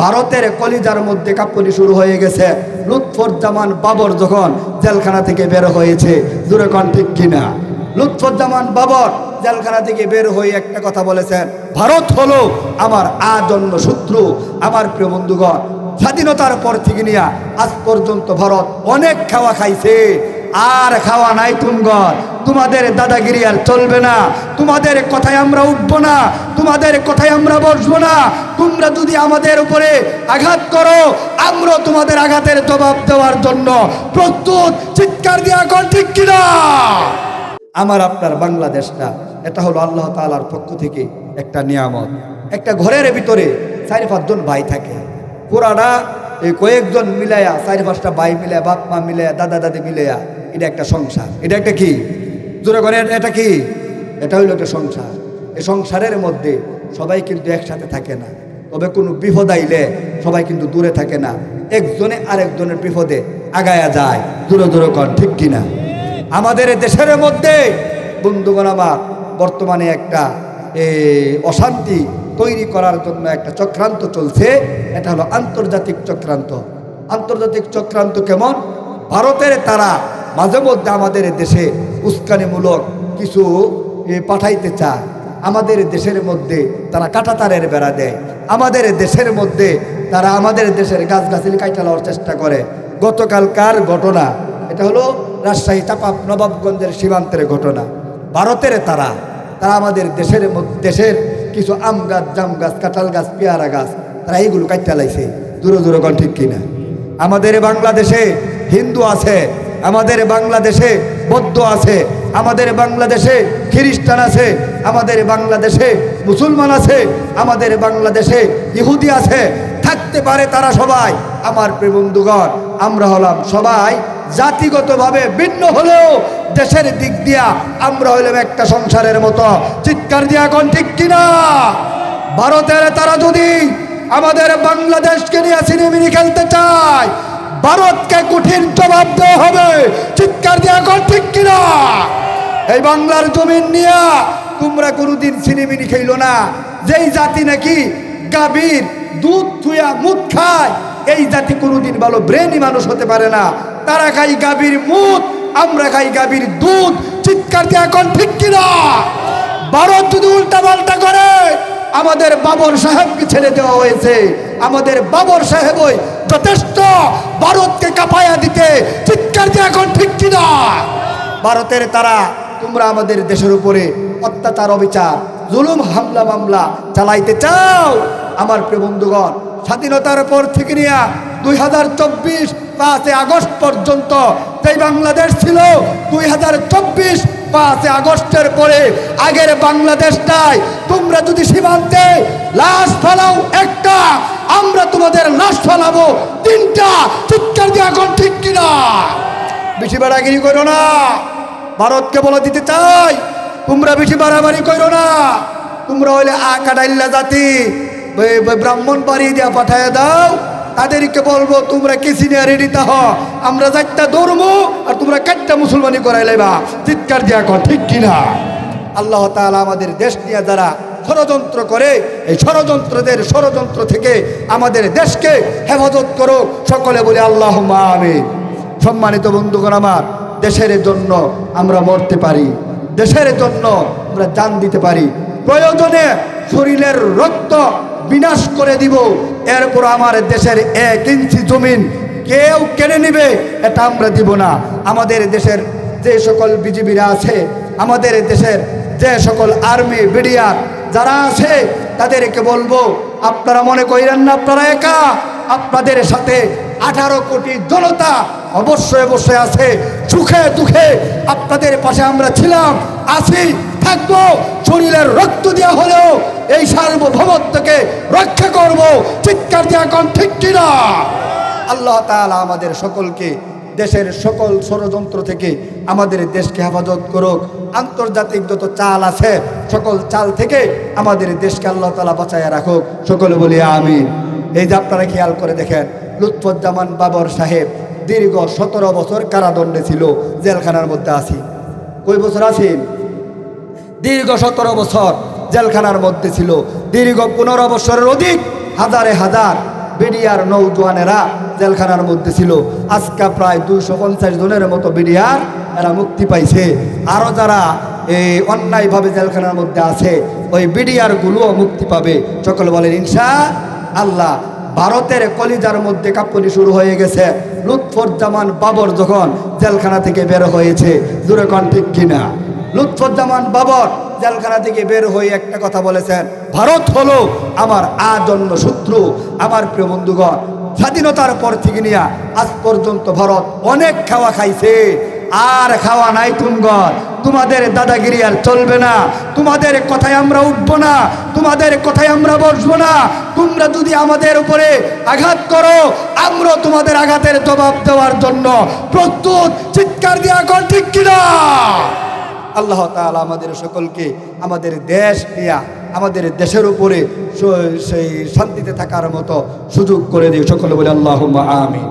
ভারতের কলিজার মধ্যে কাঁপুনি শুরু হয়ে গেছে। লুৎফুজ্জামান বাবর যখন জেলখানা থেকে বের হয়েছে, দূরে কন ঠিক কিনা? লুৎফুজ্জামান বাবর জেলখানা থেকে বের হয়ে একটা কথা বলেছেন, ভারত হলো আমার আজন্ম শত্রু, আমার প্রিয় বন্ধুগণ। স্বাধীনতার পর থেকে নিয়ে আজ পর্যন্ত ভারত অনেক খাওয়া খাইছে। আর খাওয়া নাই তুমগর। তোমাদের দাদাগিরি আর চলবে না। তোমাদের কথায় আমরা উঠবো না। তোমাদের কথায় আমরা বসবো না। তোমরা যদি আমাদের উপরে আঘাত করো আমরা তোমাদের আঘাতের জবাব দেওয়ার জন্য প্রস্তুত। চিৎকার দিয়া কর, ঠিক কিনা? আমার আপনার বাংলাদেশটা, এটা হলো আল্লাহ তাআলার পক্ষ থেকে একটা নিয়ামত। একটা ঘরের ভিতরে চারি পাঁচজন ভাই থাকে। পুরাটা এই কয়েকজন মিলাইয়া, চারি পাঁচটা ভাই মিলায়া বাপ মা মিলায়া দাদা দাদি মিলাইয়া এটা একটা সংসার। এটা একটা কি? জোরে করে এটা কি? এটা হইল একটা সংসার। এই সংসারের মধ্যে সবাই কিন্তু একসাথে থাকে না। তবে কোনো বিপদ আইলে সবাই কিন্তু দূরে থাকে না। একজনে আরেকজনের বিপদে আগায়া যায়। দূরে দূরে কন, ঠিক কিনা? আমাদের দেশের মধ্যে, বন্ধুগণ আমার, বর্তমানে একটা অশান্তি তৈরি করার জন্য একটা চক্রান্ত চলছে। এটা হলো আন্তর্জাতিক চক্রান্ত। আন্তর্জাতিক চক্রান্ত কেমন? ভারতের তারা মাঝে মধ্যে আমাদের দেশে উস্কানিমূলক কিছু পাঠাইতে চায়। আমাদের দেশের মধ্যে তারা কাটাতারের বেড়া দেয়। আমাদের দেশের মধ্যে তারা আমাদের দেশের গাছগাছালি কাইটা লওয়ার চেষ্টা করে। গতকালকার ঘটনা, এটা হলো রাজশাহী চাপা নবাবগঞ্জের সীমান্তের ঘটনা। ভারতের তারা তারা আমাদের দেশের দেশের কিছু আম গাছ, জাম গাছ, কাঁঠাল গাছ, পেয়ারা গাছ, তারা এইগুলো কাটতে লাইছে। দূরে দূরে ঠিক কিনা? আমাদের বাংলাদেশে হিন্দু আছে আমাদের বাংলাদেশে বৌদ্ধ আছে, আমাদের বাংলাদেশে খ্রিস্টান আছে, আমাদের বাংলাদেশে মুসলমান আছে, আমাদের বাংলাদেশে ইহুদি আছে, থাকতে পারে তারা সবাই। আমার প্রিয় বন্ধুগণ, আমরা হলাম সবাই জাতিগতভাবে ভিন্ন হলেও দেশের দিক দিয়া আমরা হইলাম একটা সংসারের মতো। চিৎকার দিয়া কোন ঠিক কিনা? ভারতের তারা যদি আমাদের বাংলাদেশকে নিয়ে সিনেমিনি খেলতে চায় ভারতকে কঠিন জবাব দেওয়া হবে। চিৎকার দিয়া কোন ঠিক কিনা? এই বাংলার জমিন নিয়া তোমরা কোনোদিন সিনেমিনি খেইলো না। যেই জাতি নাকি গাভীর দুধ থুয়া মুখ খায়, এই জাতি কোনোদিন ভালো ব্রেনই মানুষ হতে পারে না। তারা খাই গাভীর মুখ আমরা খাই গাভীর দুধ। চিৎকার দিয়ে এখন ঠিক কিনা? ভারত যদি উল্টা পাল্টা করে, আমাদের বাবর সাহেবকে ছেড়ে দেওয়া হয়েছে। আমাদের বাবর সাহেবই যথেষ্ট। ভারতকে কাপায়া দিতে চিৎকার দিয়ে এখন ঠিক কিনা? ভারতের তারা, তোমরা আমাদের দেশের উপরে অত্যাচার, অবিচার, জুলুম, হামলা, মামলা চালাইতে চাও। আমার প্রিয় বন্ধুগণ, স্বাধীনতার পর থেকে নিয়ে দুই হাজার চব্বিশ পাঁচই আগস্ট পর্যন্ত যেই বাংলাদেশ ছিল, দুই হাজার চব্বিশ পাঁচই আগস্টের পরে আগের বাংলাদেশটাই তোমরা যদি সীমান্তে লাশ ফেলাও একটা আমরা তোমাদের নাশ ফেলাবো। তিনটা চিৎকার দিয়ে এখন ঠিক কিনা? বেশি বাড়াগিরি করো না। ভারতকে বলে দিতে চাই, তোমরা বেশি বাড়াবাড়ি করো না। তোমরা হইলে আ জাতি ব্রাহ্মণ বাড়ি দিয়া পাঠায় দাও। তাদেরকে বলব, তোমরা কেসি নিয়ে রেডি? তাহ আমরা যাইতা দৌড়বো আর তোমরা কাটটা মুসলমানি করাই লেবা চিৎকার দিয়া কর, ঠিক কিনা? আল্লাহ তাআলা আমাদের দেশ নিয়ে যারা ষড়যন্ত্র করে, এই ষড়যন্ত্রদের ষড়যন্ত্র থেকে আমাদের দেশকে হেফাজত করো সকলে বলে আল্লাহ আমিন। সম্মানিত বন্ধুগণ আমার, দেশের জন্য আমরা মরতে পারি, দেশের জন্য আমরা জান দিতে পারি, প্রয়োজনে শরীরের রক্ত বিনাশ করে দিব। এরপর আমার দেশের এক ইঞ্চি জমিন কেউ কেড়ে নেবে, এটা আমরা দিব না। আমাদের দেশের যে সকল বিজিবিরা আছে, আমাদের দেশের যে সকল আর্মি, বিডিআর যারা আছে, তাদেরকে বলব, আপনারা মনে করেন না আপনারা একা? আপনাদের সাথে আঠারো কোটি জনতা অবশ্যই অবশ্যই আছে। সুখে দুঃখে আপনাদের পাশে আমরা ছিলাম, আছি, থাকব। শরীরের রক্ত দেওয়া হলেও এই সার্বভৌমত্বকে রক্ষা করব। চিৎকার দেওয়া কোন ঠিক কিনা? আল্লাহ তাআলা আমাদের সকলকে দেশের সকল ষড়যন্ত্র থেকে আমাদের দেশকে হেফাজত করুক। আন্তর্জাতিক যত চাল আছে, সকল চাল থেকে আমাদের দেশকে আল্লাহ তালা বাঁচাইয়া রাখুক। সকলে বলি আমিন। এই যে আপনারা খেয়াল করে দেখেন, লুৎফুজ্জামান বাবর সাহেব দীর্ঘ সতেরো বছর কারাদণ্ডে ছিল, জেলখানার মধ্যে আছি। কই বছর আছেন দীর্ঘ সতেরো বছর জেলখানার মধ্যে ছিল। দীর্ঘ পনেরো বছরের অধিক হাজারে হাজার বিডিআর নৌজওয়ানেরা জেলখানার মধ্যে ছিল। আজকে প্রায় দুইশো পঞ্চাশ জনের মতো বিডিআর এরা মুক্তি পাইছে। আরও যারা এই অন্যায়ভাবে জেলখানার মধ্যে আছে, ওই বিডিআরগুলোও মুক্তি পাবে। সকলে বলেন, ইনশা আল্লাহ, ভারতের কলিজার মধ্যে কাঁপুনি শুরু হয়ে গেছে। লুৎফুজ্জামান বাবর যখন জেলখানা থেকে বের হয়েছে, দূরে কন ঠিক কিনা? লুৎফুজ্জামান বাবর জেলখানা থেকে বের হয়ে একটা কথা বলেছেন, ভারত হলো আমার আজন্ম শত্রু, আমার প্রিয় বন্ধুগণ। স্বাধীনতার পর থেকে নিয়ে আজ পর্যন্ত ভারত অনেক খাওয়া খাইছে। আর খাওয়া নাই তুমগর তোমাদের দাদাগিরি আর চলবে না। তোমাদের কথায় আমরা উঠবো না। তোমাদের কথায় আমরা বসবো না। তোমরা যদি আমাদের উপরে আঘাত করো আমরা তোমাদের আঘাতের জবাব দেওয়ার জন্য প্রস্তুত। চিৎকার দিয়া কর, ঠিক কিনা? আল্লাহ তালা আমাদের সকলকে আমাদের দেশ নিয়া, আমাদের দেশের উপরে সেই শান্তিতে থাকার মতো সুযোগ করে দিয়ে সকলে বলে আল্লাহ আমিন।